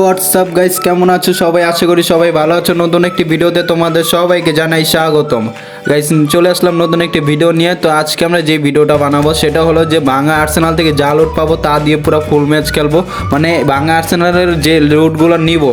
WhatsApp guys কেমন আছো? সবাই আশা করি সবাই ভালো আছো। নতুন একটি ভিডিওতে তোমাদের সবাইকে জানাই স্বাগতম। গাইস চলে আসলাম নতুন একটি ভিডিও নিয়ে। তো আজকে আমরা যে ভিডিওটা বানাবো, সেটা হলো যে বাংলা আর্সেনাল থেকে যা লুট পাবো, তা দিয়ে পুরো ফুল ম্যাচ খেলব। মানে বাংলা আর্সেনালের যে লুটগুলো নিব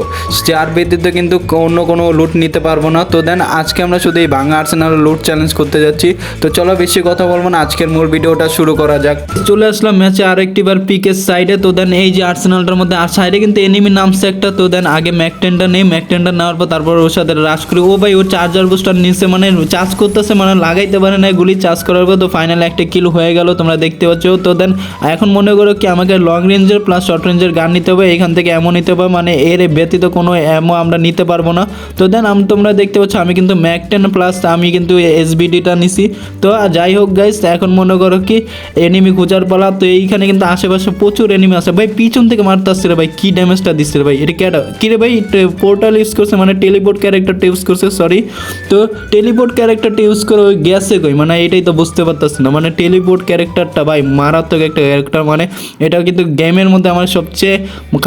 চার ব্যতীত কিন্তু অন্য কোনো লুট নিতে পারব না। তো দেন আজকে আমরা শুধু এই বাংলা আর্সেনালের লুট চ্যালেঞ্জ করতে যাচ্ছি। তো চলো বেশি কথা বলব না, আজকের মূল ভিডিওটা শুরু করা যাক। চলে আসলাম ম্যাচে আরেকটিবার পিকের সাইডে তো দেন এই যে আর্সেনালটার মধ্যে আর সাইডে কিন্তু এনিমি নামছে একটা। তো দেন আগে ম্যাকটেনটা নেই ম্যাকটেনটা নেওয়ার পর তারপর ওর সাথে রাশ করি ও ভাই ও চার্জার বুস্টার নিচে মানে চার্জ করতেছে মানে লাগাইতে পারে না গুলি চার্জ করার পর তো ফাইনাল একটা কিল হয়ে গেল, তোমরা দেখতে পাচ্ছ। তো দেন এখন মনে করো কি, আমাকে লং রেঞ্জের প্লাস শর্ট রেঞ্জের গান নিতে হবে, এখান থেকে এমন নিতে হবে মানে এর ব্যতীত কোনো এমও আমরা নিতে পারব না। তো দেন আমি তোমরা দেখতে পাচ্ছ, আমি কিন্তু ম্যাকটেন প্লাস আমি কিন্তু এসবিডিটা নিছি। তো যাই হোক গাইস এখন মনে করো কি এনিমি খোঁজার পালা, তো এইখানে কিন্তু আশেপাশে প্রচুর এনিমি আছে। ভাই, পিছন থেকে মারতে আসছে রে ভাই, কি ড্যামেজটা দিচ্ছে রে ভাই, এটা কেটা কি রে ভাই পোর্টাল ইউজ করছে মানে টেলিপোর্ট ক্যারেক্টারটা ইউজ করছে সরি তো টেলিপোর্ট ক্যারেক্টারটা ইউজ করে ওই গেছে কই? মানে এটাই তো বুঝতে পারতেছি না। মানে টেলিপোর্ট ক্যারেক্টারটা ভাই, মারাত্মক একটা ক্যারেক্টার মানে এটা কিন্তু গেমের মধ্যে আমার সবচেয়ে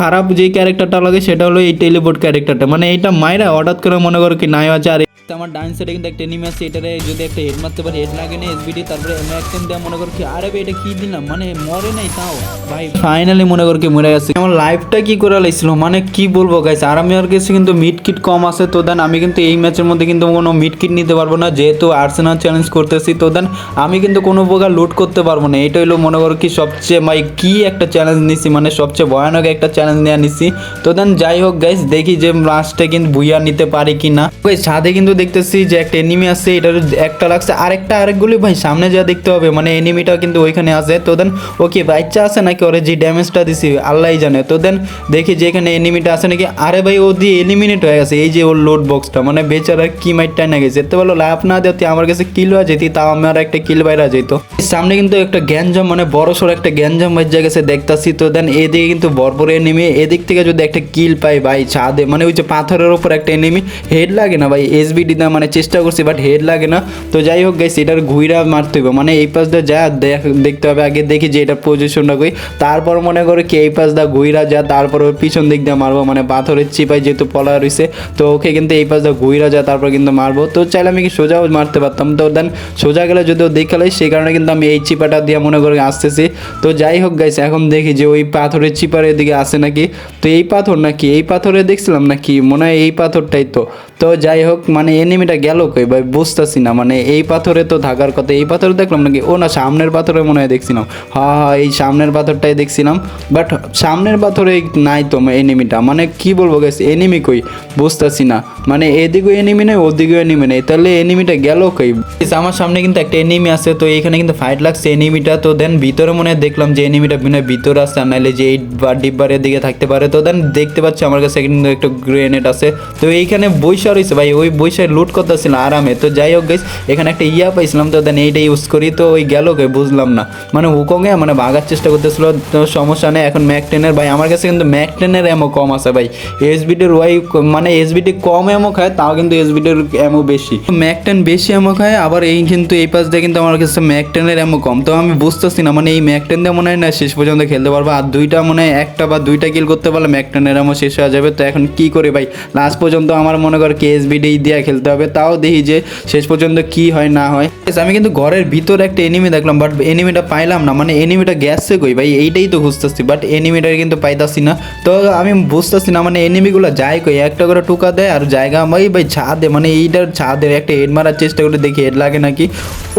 খারাপ যে ক্যারেক্টারটা লাগে, সেটা হলো এই টেলিপোর্ট ক্যারেক্টারটা মানে এটা মায়েরা হঠাৎ করে মনে করো কি নাই আছে আর তো আমার ডান সাইডে কিন্তু একটা এনিমি আছে, এটারে যদি একটা হেড মারতে পারি হেড লাগে না এসবিডি তারপরে ম্যাক্সিম দেওয়া মনে কর আরে ভাই এটা কি দিলাম? মানে মরে নাই তাও। ভাই ফাইনালি মনে কর মরে গেছে। আমার লাইফটা কি করে লাইছিল? মানে কি বলব গাইস আর আমি আর কাছে কিন্তু মিড কিট কম আছে, তো দেন আমি কিন্তু এই ম্যাচের মধ্যে কিন্তু কোনো মিড কিট নিতে পারব না, যেহেতু আর্সেনাল চ্যালেঞ্জ করতেছি, তো দেন আমি কিন্তু কোনো প্রকার লুট করতে পারব না। এটা হলো মনে করো সবচেয়ে ভাই কি একটা চ্যালেঞ্জ নিছি মানে সবচেয়ে ভয়ানক একটা চ্যালেঞ্জ নেওয়া নিছি। তো দেন যাই হোক গাইস দেখি যে লাস্টে কিন্তু ভুইয়া নিতে পারি কি না ওই ছাদে কিন্তু দেখতেছি যে একটা এনিমি আছে, এটার একটা লাগছে আরেকটা, আরেকগুলি ভাই সামনে যা দেখতে হবে। মানে এনিমিটা কিন্তু ওইখানে আছে। তো দেন ওকে বাচ্চা আছে নাকি ওরে যে ড্যামেজটা দিছি? আল্লাহই জানে। তো দেন দেখি যে এখানে এনিমিটা আছে নাকি? আরে ভাই, ও দিয়ে এলিমিনেট হয়ে গেছে। এই যে ওর লোড বক্সটা মানে বেচারা কি মাইটটা না গেছে। এতে বলো, লাভ না দিতে আমার কাছে কিল হয়ে যেতি, তাও আমার একটা কিল বাইরা যেত সামনে কিন্তু একটা গ্যাঞ্জাম মানে বড় সড়ো একটা গ্যাঞ্জাম বাজ্যা গেছে দেখতাছি। তো দেন এদিকে কিন্তু বরবর এনিমি এদিক থেকে যদি একটা কিল পাই, ভাই, ছাদে মানে ওই যে পাথরের উপর একটা এনিমি হেড লাগে না, ভাই এসবিডি না মানে চেষ্টা করছি বাট হেড লাগে না। তো যাই হোক গাইস এটার ঘুইরা মারতে হবে মানে এই পাশ দিয়ে যা দেখ- দেখতে হবে, আগে দেখি যে এটা পজিশনটা কই। তারপর মনে করে কি এই পাশ দা ঘুইরা যা, তারপর ওর পিছন দিক দিয়ে মারবো। মানে পাথরের চিপাই যেহেতু পলা রয়েছে তো ওকে কিন্তু এই পাশ দা ঘুইরা যা, তারপর কিন্তু মারবো। তো চাইলে আমি কি সোজাও মারতে পারতাম? তো দেন, সোজা গেলে যদিও দেখালাই সেই কারণে কিন্তু আমি এই চিপাটা দিয়ে মনে করে আসতেছি। তো যাই হোক গাইস এখন দেখি যে ওই পাথরের চিপার এদিকে আসে নাকি। তো এই পাথর নাকি? এই পাথরে দেখছিলাম নাকি? মনে হয় এই পাথরটাই তো। তো যাই হোক মানে এনিমিটা গেল কই ভাই? বুঝতেছি না মানে এই পাথরে তো থাকার কথা, এই পাথরে দেখলাম নাকি? ও না, সামনের পাথরে মনে হয় দেখছিলাম। হা হা, এই সামনের পাথরটাই দেখছিলাম। বাট সামনের পাথরে নাই তো এনিমিটা মানে কি বলব গেছে এনিমি কই? বুঝতেছি না। মানে এদিকেও এনিমি নেই, ওদিকেও এনিমি নেই। তাহলে এনিমিটা গেল কই? আমার সামনে কিন্তু একটা এনিমি আছে, তো এইখানে কিন্তু ফাইট লাগছে এনিমিটা তো দেন ভিতরে মনে হয় দেখলাম যে এনিমিটা বিনা ভিতরে আর নাহলে যে এই বা ডিব্বারের দিকে থাকতে পারে। তো দেন দেখতে পাচ্ছি আমার কাছে কিন্তু একটা গ্রেনেড আছে। তো এইখানে বৈশা রয়েছে, ভাই, ওই বৈশায় লুট করতেছিল আরামে। তো যাই হোক গাইস এখানে একটা ইয়া পাইছিলাম তো দেন এইটা ইউজ করি তো ওই গেল গে বুঝলাম না। মানে হুকঙ্গে মানে ভাগার চেষ্টা করতেছিল, তো সমস্যা নেই, এখন ম্যাক টেনের ভাই, আমার কাছে কিন্তু ম্যাক টেনের এমও কম আছে, ভাই। এসবিডির ওয়াই মানে এসবিডি কম এমও খায়, তাও কিন্তু এসবিডির এমও বেশি। ম্যাক টেন বেশি এমও খায়, আবার এই কিন্তু এই পাশ দিয়ে কিন্তু আমার কাছে ম্যাক টেনের এমও কম। তো আমি বুঝতেছি না মানে এই ম্যাক টেন দিয়ে মনে হয় না শেষ পর্যন্ত খেলতে পারব, আর দুইটা মনে হয় একটা বা দুইটা কিল করতে পারলে ম্যাক টেনের এমও শেষ হয়ে যাবে। তো এখন কি করে ভাই? লাস্ট পর্যন্ত আমার মনে কর কে এসবিডি দিয়ে খেলতে হবে। তাও দেখি যে শেষ পর্যন্ত কি হয়, না হয়। আমি কিন্তু ঘরের ভিতরে একটা এনিমি দেখলাম বাট এনিমিটা পাইলাম না। মানে এনিমিটা গেছে কই ভাই? এইটাই তো খুঁজতেছি বাট এনিমিটা কিন্তু পাইতাছি না। তো আমি বুঝতেছি না মানে এনিমিগুলো যায় কই? একটা করে টুকা দেয় আর জায়গা ভাই ভাই ছাদে মানে এইটার ছাদের একটা হেড মারার চেষ্টা করে দেখি হেড লাগে নাকি?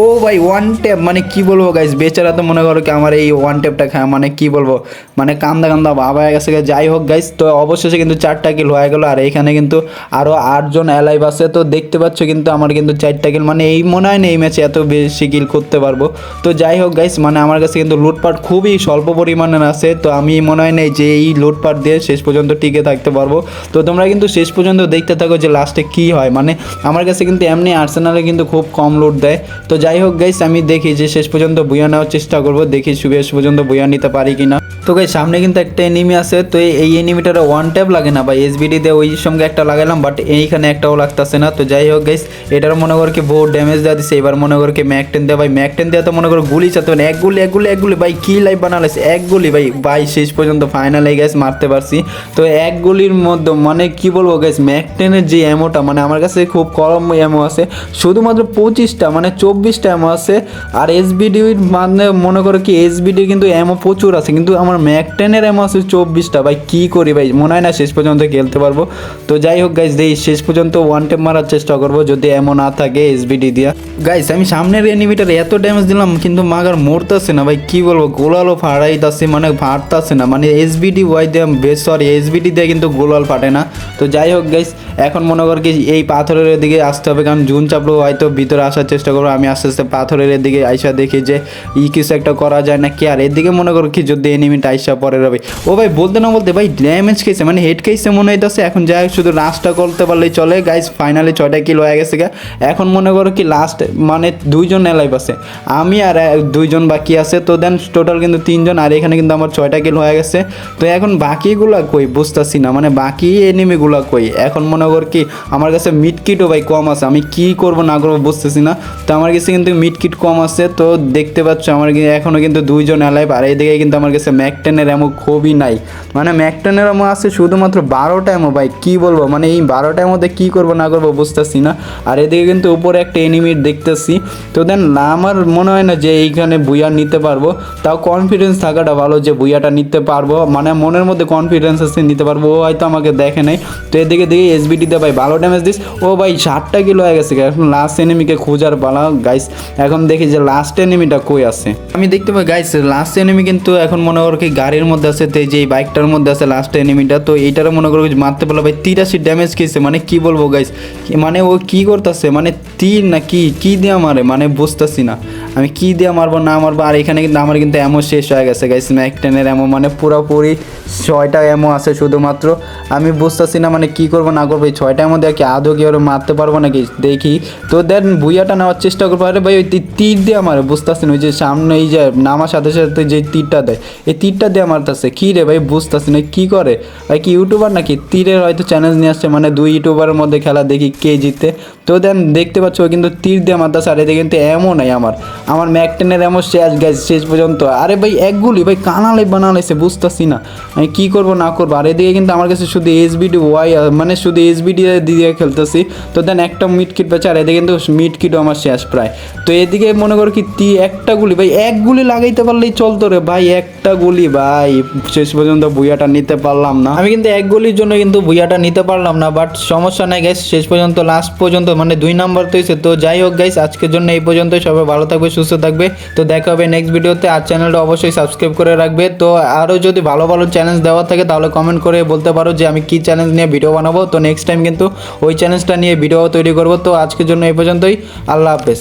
ও ভাই ওয়ান ট্যাপ মানে কি বলব গাইস বেচারা তো মনে করো কি আমার এই ওয়ান ট্যাপটা খায় মানে কি বলব? মানে কান্দা কান্দা বাবা গেছে যাই হোক গাইস তো অবশেষে কিন্তু চারটা কিল হয়ে গেলো, আর এখানে কিন্তু আরও আটজন অ্যালাইভ আছে, তো দেখতে পাচ্ছ কিন্তু আমার কিন্তু চারটা কিল মানে এই মনে হয় না এই ম্যাচে এত বেশি কিল করতে পারব। তো যাই হোক গাইস মানে আমার কাছে কিন্তু লুটপাট খুবই স্বল্প পরিমাণের আছে, তো আমি মনে হয় নাই যে এই লুটপাট দিয়ে শেষ পর্যন্ত টিকে থাকতে পারব। তো তোমরা কিন্তু শেষ পর্যন্ত দেখতে থাকো যে লাস্টে কি হয় মানে আমার কাছে কিন্তু এমনি আর্সেনালে কিন্তু খুব কম লুট দেয়। তো যাই হোক গাইস আমি দেখি যে শেষ পর্যন্ত বইয়া নেওয়ার চেষ্টা করব, দেখি শেষ পর্যন্ত বইয়া নিতে পারি কিনা। তো গাইস সামনে কিন্তু একটা এনিমি আছে, তো এই- এই এনিমিটার ওয়ান ট্যাপ লাগে না বা এসবিডি দিয়ে ওই সঙ্গে একটা লাগালাম বাট এইখানে এখানে একটাও লাগতেছে না। তো যাই হোক গাইস এটার মনে কর কি বহু ড্যামেজ দেওয়া দিছে। এবার মনে কর কি ম্যাকটেন দেওয়া ভাই ম্যাকটেন দেওয়া তো মনে করো গুলি চাতে এক গুলি এক গুলি এক গুলি, ভাই কি লাইফ বানালেছে এক গুলি, ভাই ভাই, শেষ পর্যন্ত ফাইনালে গ্যাস মারতে পারছি। তো এক গুলির মধ্যে মানে কি বলব গ্যাস ম্যাকটেনের যে অ্যামোটা মানে আমার কাছে খুব কম অ্যামো আছে। শুধুমাত্র পঁচিশটা মানে চব্বিশটা অ্যামো আছে। আর এসবিডির মানে মনে করো কি এস এসবিডির কিন্তু অ্যামো প্রচুর আছে। কিন্তু আমার ম্যাকটেনের অ্যামো আছে চব্বিশটা। ভাই কি করি, ভাই? মনে হয় না শেষ পর্যন্ত খেলতে পারব। তো যাই হোক গাইস দেই, শেষ পর্যন্ত ওয়ান টেপ মারার চেষ্টা করব, যদি এমন না থাকে এসবিডি দিয়া। গাইস আমি সামনের এনিমিটার এত ড্যামেজ দিলাম, কিন্তু মাগার মরতেছে না, ভাই, কি বলব? গোলালও ফাড়াইতেছে মানে ফাটতেছে না। মানে এসবিডি ওয়াই দিয়ে, বেশ সরি এসবিডি দিয়ে কিন্তু গোলাল ফাটে না। তো যাই হোক গাইস এখন মনে কর কি, এই পাথরের দিকে আসতে হবে, কারণ জুন চাপলো, হয়তো ভিতরে আসার চেষ্টা করব। আমি আস্তে আস্তে পাথরের দিকে আইসা দেখি যে, ই কিছু একটা করা যায় না কি আর এদিকে মনে কর কি, যদি এনিমিটা আইসা পরে রবে। ও ভাই, বলতে না বলতে, ভাই ড্যামেজ খেয়েছে মানে হেড খেয়েছে মনে হইতেছে। এখন যাই শুধু রাস্তা করতে পারলেই চলে গাইস ফাইনালি ছয়টা কিলো হয়ে গেছে গা। এখন মনে করো কি লাস্ট মানে দুইজন এলাইভ আছে। আমি আর দুইজন বাকি আছে। তো দেন টোটাল কিন্তু তিনজন, আর এখানে কিন্তু আমার ছয়টা কিলো হয়ে গেছে। তো এখন বাকিগুলা কই, বুঝতেছি না। মানে বাকি এনিমিগুলা কই? এখন মনে কর কি, আমার কাছে মিড কিটও ভাই কম আছে। আমি কি করব না করব বুঝতেছি না। তো আমার কাছে কিন্তু মিড কিট কম আছে। তো দেখতে পাচ্ছ আমার কি- এখনও কিন্তু দুইজন অ্যালাইভ আর এদিকে কিন্তু আমার কাছে ম্যাকটেনের এমন খুবই নাই। মানে ম্যাকটেনের এমো আছে শুধুমাত্র বারোটা এমো ভাই, কি বলব? মানে এই বারোটার মধ্যে কি করব না করব বুঝতেছি না। আর এদিকে কিন্তু উপরে একটা এনিমিট দেখতেছি। তো দেন আমার মনে হয় না যে এইখানে বুইয়া নিতে পারব। তাও কনফিডেন্স থাকাটা ভালো যে বুইয়াটা নিতে পারব। মানে মনের মধ্যে কনফিডেন্স আছে, নিতে পারব। ও হয়তো আমাকে দেখে নাই। তো এদিকে দেখি এসবিটিতে ভাই ভালো ড্যামেজ দিস। ও ভাই ষাটটা কিলো হয়ে গেছে এখন লাস্ট এনিমিকে খোঁজার পালা। গাইস এখন দেখি যে লাস্ট এনিমিটা কই আছে। আমি দেখতে পাই গাইস লাস্ট এনিমি কিন্তু এখন মনে করো কি গাড়ির মধ্যে আছে, তো যে বাইকটার মধ্যে আছে লাস্ট এনিমিটা তো এইটারও মনে করো মারতে পারল ভাই। তিরাশি ড্যামেজ খেয়েছে। মানে কি বলব গাইস মানে ও কি করতেছে? মানে তীর না কি? কি দিয়ে মারে? মানে বুঝতেছি না। আমি কি দিয়ে মারবো, না মারবো? আর এখানে কিন্তু আমার কিন্তু এমন শেষ হয়ে গেছে গাইস ম্যাকটেনের এমন মানে পুরোপুরি ছয়টা এমও আছে শুধুমাত্র। আমি বুঝতেছি না মানে কি করব, না করব, এই ছয়টার মধ্যে কি আদৌ কি ওরা মারতে পারব নাকি? দেখি। তো দেন বুইয়াটা নেওয়ার চেষ্টা করব। আরে ভাই, ওই তীর দিয়ে আমার বুঝতেছি না, ওই যে সামনে এই যে নামার সাথে সাথে যে তীরটা দেয়, এই তীরটা দিয়ে মারতেছে। কী রে ভাই, বুঝতেছি না, কী করে? ভাই, কি ইউটিউবার নাকি? তীরের হয়তো চ্যালেঞ্জ নিয়ে আসছে মানে দুই ইউটিউবারের মধ্যে খেলা দেখি কে জিতে। তো দেন দেখতে পাচ্ছ কিন্তু তীর দিয়ে মারতেছে, আর এদিকে কিন্তু এমন নাই আমার। আমার ম্যাকটেনের এমন শেষ গেছে শেষ পর্যন্ত। আরে ভাই, এক গুলি, ভাই, কানালে বানালেছে, বুঝতেছি না। আমি কী করব, না করব? আর এদিকে কিন্তু আমার কাছে শুধু এসবিডি ওয়াই মানে শুধু এসবিডি দিয়ে খেলতেছি। তো দেন একটা মিড কিট পেয়েছে আর এদিকে কিন্তু মিড কিটও আমার শেষ প্রায়। তো এদিকে মনে করো কি, তি একটা গুলি, ভাই, এক গুলি লাগাইতে পারলেই চলতো রে, ভাই, একটা গুলি, ভাই, শেষ পর্যন্ত বুইয়াটা নিতে পারলাম না। আমি কিন্তু এক গুলির জন্য কিন্তু বুইয়াটা নিতে পারলাম না বাট সমস্যা নাই গাইস শেষ পর্যন্ত লাস্ট পর্যন্ত মানে দুই নাম্বার তো হয়েছে তো যাই হোক গাইস আজকের জন্য এই পর্যন্ত সবাই ভালো থাকবে, সুস্থ থাকবে। তো দেখা হবে নেক্সট ভিডিওতে আর চ্যানেলটা অবশ্যই সাবস্ক্রাইব করে রাখবে। তো আরও যদি ভালো ভালো চ্যালেঞ্জ দেওয়া থাকে, তাহলে কমেন্ট করে বলতে পারো যে আমি কি চ্যালেঞ্জ নিয়ে ভিডিও বানাবো। তো নেক্সট টাইম কিন্তু ওই চ্যালেঞ্জটা নিয়ে ভিডিও তৈরি করব। তো আজকের জন্য এই পর্যন্তই। আল্লাহ হাফেজ।